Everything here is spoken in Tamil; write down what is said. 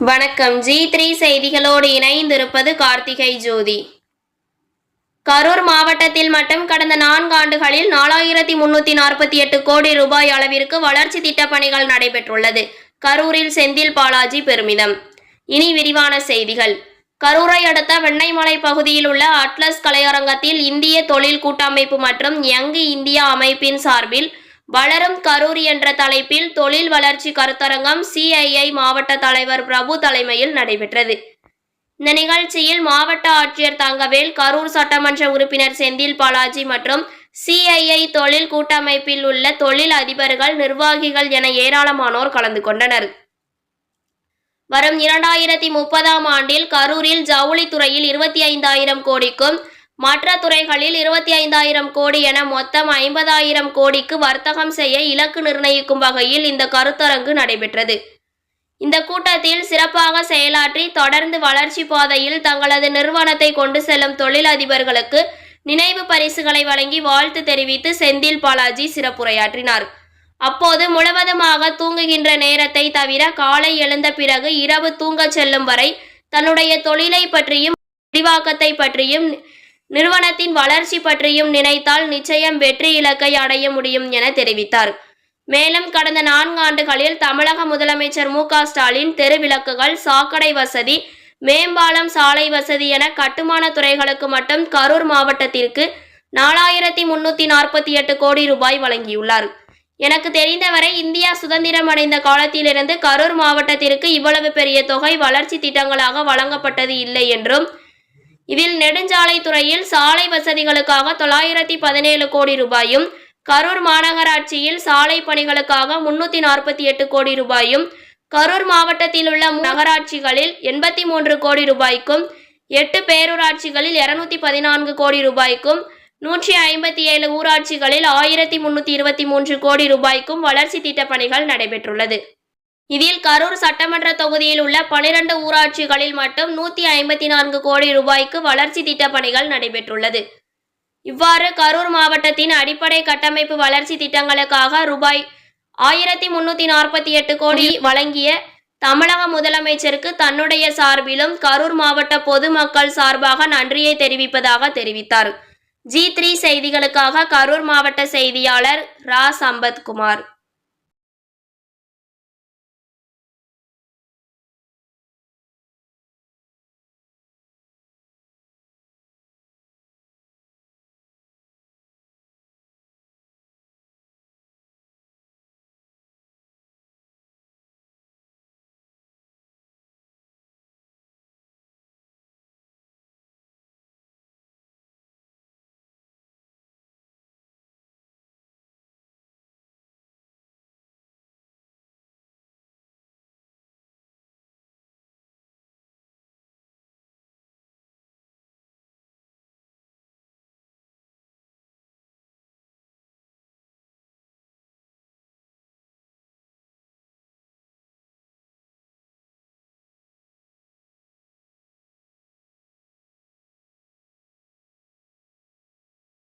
வணக்கம். ஜி த்ரீ செய்திகளோடு இணைந்திருப்பது கார்த்திகை ஜோதி. கரூர் மாவட்டத்தில் மட்டும் கடந்த நான்காண்டுகளில் நாலாயிரத்தி முன்னூத்தி நாற்பத்தி எட்டு கோடி ரூபாய் அளவிற்கு வளர்ச்சி திட்டப் பணிகள் நடைபெற்றுள்ளது. கரூரில் செந்தில் பாலாஜி பெருமிதம். இனி விரிவான செய்திகள். கரூரை அடுத்த வெண்ணைமலை பகுதியில் உள்ள அட்லஸ் கலையரங்கத்தில் இந்திய தொழில் கூட்டமைப்பு மற்றும் யங் இந்தியா அமைப்பின் சார்பில் வளரும் கரூர் என்ற தலைப்பில் தொழில் வளர்ச்சி கருத்தரங்கம் சிஐஐ மாவட்ட தலைவர் பிரபு தலைமையில் நடைபெற்றது. இந்த நிகழ்ச்சியில் மாவட்ட ஆட்சியர் தங்கவேல் கரூர் சட்டமன்ற உறுப்பினர் செந்தில் பாலாஜி மற்றும் சிஐஐ தொழில் கூட்டமைப்பில் உள்ள தொழில் அதிபர்கள் நிர்வாகிகள் என ஏராளமானோர் கலந்து கொண்டனர். வரும் இரண்டாயிரத்தி முப்பதாம் ஆண்டில் கரூரில் ஜவுளித்துறையில் இருபத்தி ஐந்தாயிரம் கோடிக்கும் மற்ற துறைகளில் இருபத்தி ஐந்தாயிரம் கோடி என மொத்தம் ஐம்பதாயிரம் கோடிக்கு வர்த்தகம் செய்ய இலக்கு நிர்ணயிக்கும் வகையில் இந்த கருத்தரங்கு நடைபெற்றது. இந்த கூட்டத்தில் சிறப்பாக செயலாற்றி தொடர்ந்து வளர்ச்சி பாதையில் தங்களது நிறுவனத்தை கொண்டு செல்லும் தொழிலதிபர்களுக்கு நினைவு பரிசுகளை வழங்கி வாழ்த்து தெரிவித்து செந்தில் பாலாஜி சிறப்புரையாற்றினார். அப்போது முழுவதுமாக தூங்குகின்ற நேரத்தை தவிர காலை எழுந்த பிறகு இரவு தூங்கச் செல்லும் வரை தன்னுடைய தொழிலை பற்றியும் விரிவாக்கத்தை பற்றியும் நிறுவனத்தின் வளர்ச்சி பற்றியும் நினைத்தால் நிச்சயம் வெற்றி இலக்கை அடைய முடியும் என தெரிவித்தார். மேலும் கடந்த நான்கு ஆண்டுகளில் தமிழக முதலமைச்சர் மு க ஸ்டாலின் தெருவிளக்குகள் சாக்கடை வசதி மேம்பாலம் சாலை வசதி என கட்டுமான துறைகளுக்கு மட்டும் கரூர் மாவட்டத்திற்கு நாலாயிரத்தி முன்னூத்தி நாற்பத்தி எட்டு கோடி ரூபாய் வழங்கியுள்ளார். எனக்கு தெரிந்தவரை இந்தியா சுதந்திரம் அடைந்த காலத்திலிருந்து கரூர் மாவட்டத்திற்கு இவ்வளவு பெரிய தொகை வளர்ச்சி திட்டங்களாக வழங்கப்பட்டது இல்லை என்றும் இதில் நெடுஞ்சாலை துறையில் சாலை வசதிகளுக்காக தொள்ளாயிரத்தி பதினேழு கோடி ரூபாயும் கரூர் மாநகராட்சியில் சாலை பணிகளுக்காக முன்னூத்தி நாற்பத்தி எட்டு கோடி ரூபாயும் கரூர் மாவட்டத்தில் உள்ள நகராட்சிகளில் எண்பத்தி மூன்று கோடி ரூபாய்க்கும் எட்டு பேரூராட்சிகளில் இருநூத்தி பதினான்கு கோடி ரூபாய்க்கும் நூற்றி ஐம்பத்தி ஏழு ஊராட்சிகளில் ஆயிரத்தி முன்னூத்தி இருபத்தி மூன்று கோடி ரூபாய்க்கும் வளர்ச்சி திட்டப் பணிகள் நடைபெற்றுள்ளது. இதில் கரூர் சட்டமன்ற தொகுதியில் உள்ள பனிரண்டு ஊராட்சிகளில் மட்டும் நூத்தி ஐம்பத்தி நான்கு கோடி ரூபாய்க்கு வளர்ச்சி திட்டப் பணிகள் நடைபெற்றுள்ளது. இவ்வாறு கரூர் மாவட்டத்தின் அடிப்படை கட்டமைப்பு வளர்ச்சி திட்டங்களுக்காக ரூபாய் ஆயிரத்தி முன்னூத்தி நாற்பத்தி எட்டு கோடி வழங்கிய தமிழக முதலமைச்சருக்கு தன்னுடைய சார்பிலும் கரூர் மாவட்ட பொதுமக்கள் சார்பாக நன்றியை தெரிவிப்பதாக தெரிவித்தார். ஜி த்ரீ செய்திகளுக்காக கரூர் மாவட்ட செய்தியாளர் ரா. சம்பத்குமார்.